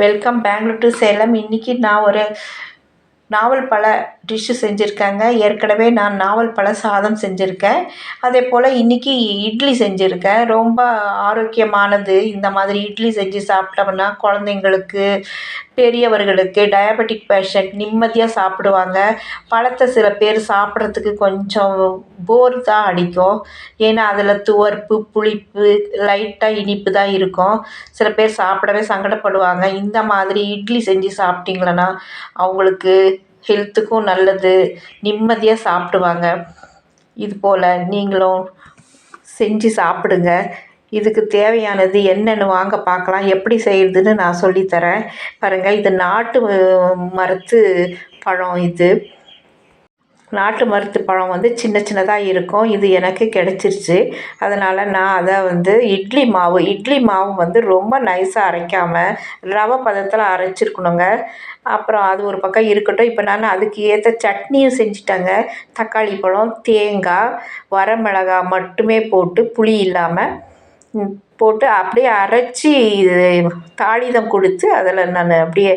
Welcome Bangalore to Salem இன்றைக்கி நான் ஒரு நாவல் பழ டிஷ்ஷு செஞ்சுருக்கேங்க. ஏற்கனவே நான் நாவல் பழ சாதம் செஞ்சுருக்கேன். அதே போல் இன்றைக்கி இட்லி செஞ்சுருக்கேன். ரொம்ப ஆரோக்கியமானது. இந்த மாதிரி இட்லி செஞ்சு சாப்பிட்டோம்னா குழந்தைங்களுக்கு பெரியவர்களுக்கு டயபெட்டிக் பேஷண்ட் நிம்மதியாக சாப்பிடுவாங்க. பழத்தை சில பேர் சாப்பிட்றதுக்கு கொஞ்சம் போர் தான் அடிக்கும். ஏன்னா அதில் துவர்ப்பு புளிப்பு லைட்டாக இனிப்பு தான் இருக்கும். சில பேர் சாப்பிடவே சங்கடப்படுவாங்க. இந்த மாதிரி இட்லி செஞ்சு சாப்பிட்டிங்களன்னா அவங்களுக்கு ஹெல்த்துக்கும் நல்லது. நிம்மதியாக சாப்பிடுவாங்க. இது போல் நீங்களும் செஞ்சு சாப்பிடுங்க. இதுக்கு தேவையானது என்னென்னு வாங்க பார்க்கலாம். எப்படி செய்கிறதுன்னு நான் சொல்லித்தரேன். பாருங்கள் இது நாட்டு மரத்து பழம் இது. நாட்டு மருத்து பழம் வந்து சின்ன சின்னதாக இருக்கும். இது எனக்கு கிடச்சிருச்சு. அதனால் நான் அதை வந்து இட்லி மாவு இட்லி மாவு வந்து ரொம்ப நைஸாக அரைக்காமல் ரவை பதத்தில் அரைச்சிருக்கணுங்க. அப்புறம் அது ஒரு பக்கம் இருக்கட்டும். இப்போ நான் அதுக்கு ஏற்ற சட்னியும் செஞ்சுட்டேங்க. தக்காளி பழம் தேங்காய் வரமிளகாய் மட்டுமே போட்டு புளி இல்லாமல் போட்டு அப்படியே அரைச்சி தாளிதம் கொடுத்து அதில் நான் அப்படியே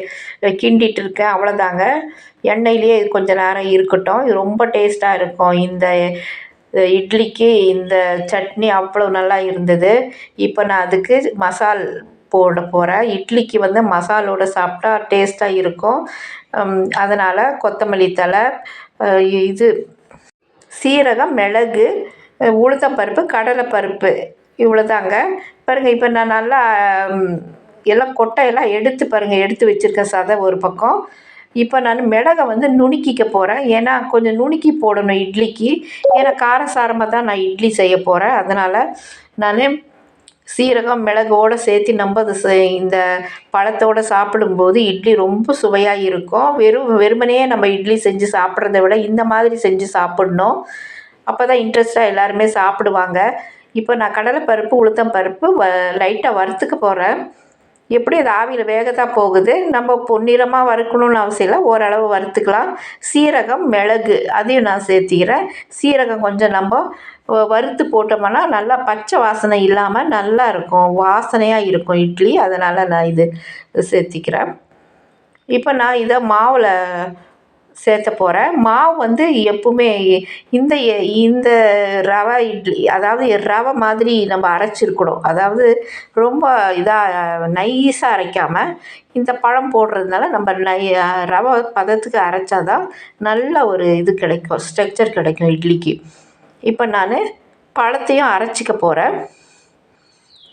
கிண்டிகிட்டு இருக்கேன் அவ்வளோதாங்க. எண்ணெயிலேயே கொஞ்ச நேரம் இருக்கட்டும். இது ரொம்ப டேஸ்ட்டாக இருக்கும். இந்த இட்லிக்கு இந்த சட்னி அவ்வளோ நல்லா இருந்தது. இப்போ நான் அதுக்கு மசால் போட போகிறேன். இட்லிக்கு வந்து மசாலோட சாப்பிட்டா டேஸ்ட்டாக இருக்கும். அதனால் கொத்தமல்லி தழை இது சீரகம் மிளகு உளுத்தம்பருப்பு கடலைப்பருப்பு இவ்வளோதாங்க பாருங்கள் இப்போ நான் நல்லா எல்லாம் கொட்டையெல்லாம் எடுத்து பாருங்கள் எடுத்து வச்சுருக்கேன் சதை ஒரு பக்கம். இப்போ நான் மிளகை வந்து நுணுக்கிக்க போகிறேன் ஏன்னா கொஞ்சம் நுணுக்கி போடணும் இட்லிக்கு. ஏன்னா காரசாரமாக தான் நான் இட்லி செய்ய போகிறேன் அதனால் நான் சீரகம் மிளகோடு சேர்த்து நம்ம அது இந்த பழத்தோடு சாப்பிடும்போது இட்லி ரொம்ப சுவையாக இருக்கும். வெறும் வெறுமனே நம்ம இட்லி செஞ்சு சாப்பிட்றத விட இந்த மாதிரி செஞ்சு சாப்பிட்ணும். அப்போ தான் இன்ட்ரெஸ்ட்டாக எல்லாருமே சாப்பிடுவாங்க. இப்போ நான் கடலை பருப்பு உளுத்தம் பருப்பு வ லைட்டாக வறுத்துக்க போகிறேன் எப்படி அது ஆவியில் வேகத்தான் போகுது? நம்ம பொன்னிறமாக வறுக்கணும்னு அவசியம் இல்லை. ஓரளவு வறுத்துக்கலாம். சீரகம் மிளகு அதையும் நான் சேர்த்திக்கிறேன். சீரகம் கொஞ்சம் நம்ம வறுத்து போட்டோம்னா நல்லா பச்சை வாசனை இல்லாமல் நல்லா இருக்கும். வாசனையாக இருக்கும் இட்லி. அதனால் நான் இது சேர்த்திக்கிறேன். இப்போ நான் இதை மாவில் சேர்த்த போகிறேன் மாவு வந்து எப்பவுமே இந்த இந்த ரவை இட்லி அதாவது ரவை மாதிரி நம்ம அரைச்சிருக்கணும். அதாவது ரொம்ப இதாக நைஸாக அரைக்காமல் இந்த பழம் போடுறதுனால நம்ம நை ரவை பதத்துக்கு அரைச்சா தான் நல்ல ஒரு இது கிடைக்கும் ஸ்ட்ரக்சர் கிடைக்கும் இட்லிக்கு. இப்போ நான் பழத்தையும் அரைச்சிக்க போகிறேன்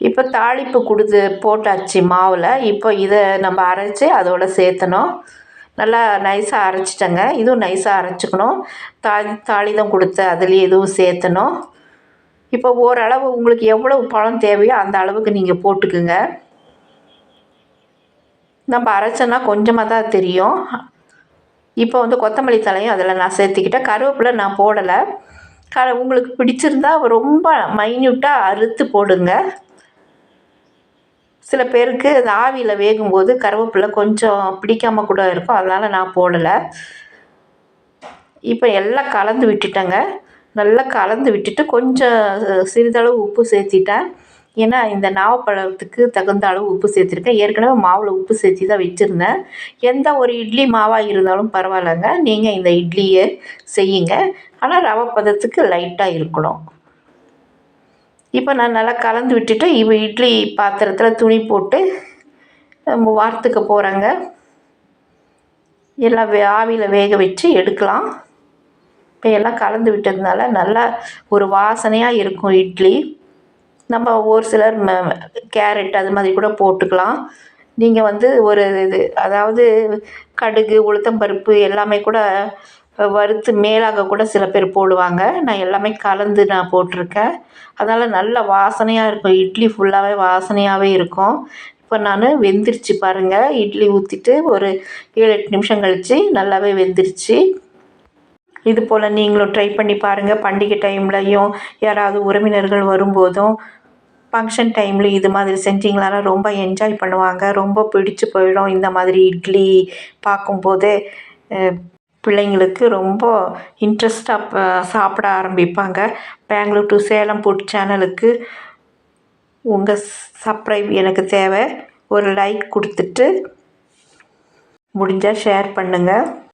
இப்போ தாளிப்பு கொடுத்து போட்டாச்சு மாவில். இப்போ இதை நம்ம அரைச்சி அதோடு சேர்த்தணும். நல்லா நைஸாக அரைச்சிட்டேங்க. இதுவும் நைஸாக அரைச்சிக்கணும். தாளி தாளிதம் கொடுத்து அதுலேயே எதுவும் சேர்த்தணும். இப்போ ஓரளவு உங்களுக்கு எவ்வளவு பழம் தேவையோ அந்த அளவுக்கு நீங்கள் போட்டுக்குங்க. நம்ம அரைச்சோன்னா கொஞ்சமாக தான் தெரியும். இப்போ வந்து கொத்தமல்லி தலையும் அதில் நான் சேர்த்துக்கிட்டேன். கருவேப்பிலை நான் போடலை. க உங்களுக்கு பிடிச்சிருந்தா ரொம்ப மைன்யூட்டாக அறுத்து போடுங்க. சில பேருக்கு அது ஆவியில் வேகும்போது கருவேப்பிலை கொஞ்சம் பிடிக்காமல் கூட இருக்கும். அதனால் நான் போடலை. இப்போ எல்லாம் கலந்து விட்டுட்டேங்க. நல்லா கலந்து விட்டுட்டு கொஞ்சம் சிறிதளவு உப்பு சேர்த்திட்டேன். ஏன்னா இந்த நாவப்பழத்துக்கு தகுந்த அளவு உப்பு சேர்த்துருக்கேன். ஏற்கனவே மாவில் உப்பு சேர்த்தி தான் வச்சுருந்தேன். எந்த ஒரு இட்லி மாவாக இருந்தாலும் பரவாயில்லைங்க. நீங்கள் இந்த இட்லியை செய்யுங்க. ஆனால் ரவை பதத்துக்கு லைட்டாக இருக்கணும். இப்போ நான் நல்லா கலந்து விட்டுட்டு இப்போ இட்லி பாத்திரத்தில் துணி போட்டு வார்த்துக்க போகிறேங்க எல்லாம் வே ஆவியில் வேக வச்சு எடுக்கலாம். இப்போ எல்லாம் கலந்து விட்டதுனால நல்லா ஒரு வாசனையாக இருக்கும் இட்லி. நம்ம ஒரு சிலர் ம கேரட் அது மாதிரி கூட போட்டுக்கலாம். நீங்கள் வந்து ஒரு இது அதாவது கடுகு உளுத்தம்பருப்பு எல்லாமே கூட வறுத்து மேலாக கூட சில பேர் போடுவாங்க. நான் எல்லாமே கலந்து நான் போட்டிருக்கேன். அதனால் நல்ல வாசனையாக இருக்கும். இட்லி ஃபுல்லாகவே வாசனையாகவே இருக்கும். இப்போ நான் வெந்துருச்சு பாருங்கள் இட்லி ஊற்றிட்டு ஒரு ஏழு எட்டு நிமிஷம் கழித்து நல்லாவே வெந்துருச்சு. இது போல் நீங்களும் ட்ரை பண்ணி பாருங்கள் பண்டிகை டைம்லையும் யாராவது உறவினர்கள் வரும்போதும் ஃபங்க்ஷன் டைமில் இது மாதிரி செஞ்சிங்களானா ரொம்ப என்ஜாய் பண்ணுவாங்க. ரொம்ப பிடிச்சி போயிடும் இந்த மாதிரி இட்லி பார்க்கும்போது. பிள்ளைங்களுக்கு ரொம்ப இன்ட்ரெஸ்ட்டாக சாப்பிட ஆரம்பிப்பாங்க. பெங்களூர் டு சேலம் ஃபுட் சேனலுக்கு உங்கள் சப்ரைப் எனக்கு தேவை. ஒரு லைக் கொடுத்துட்டு முடிஞ்சால் ஷேர் பண்ணுங்கள்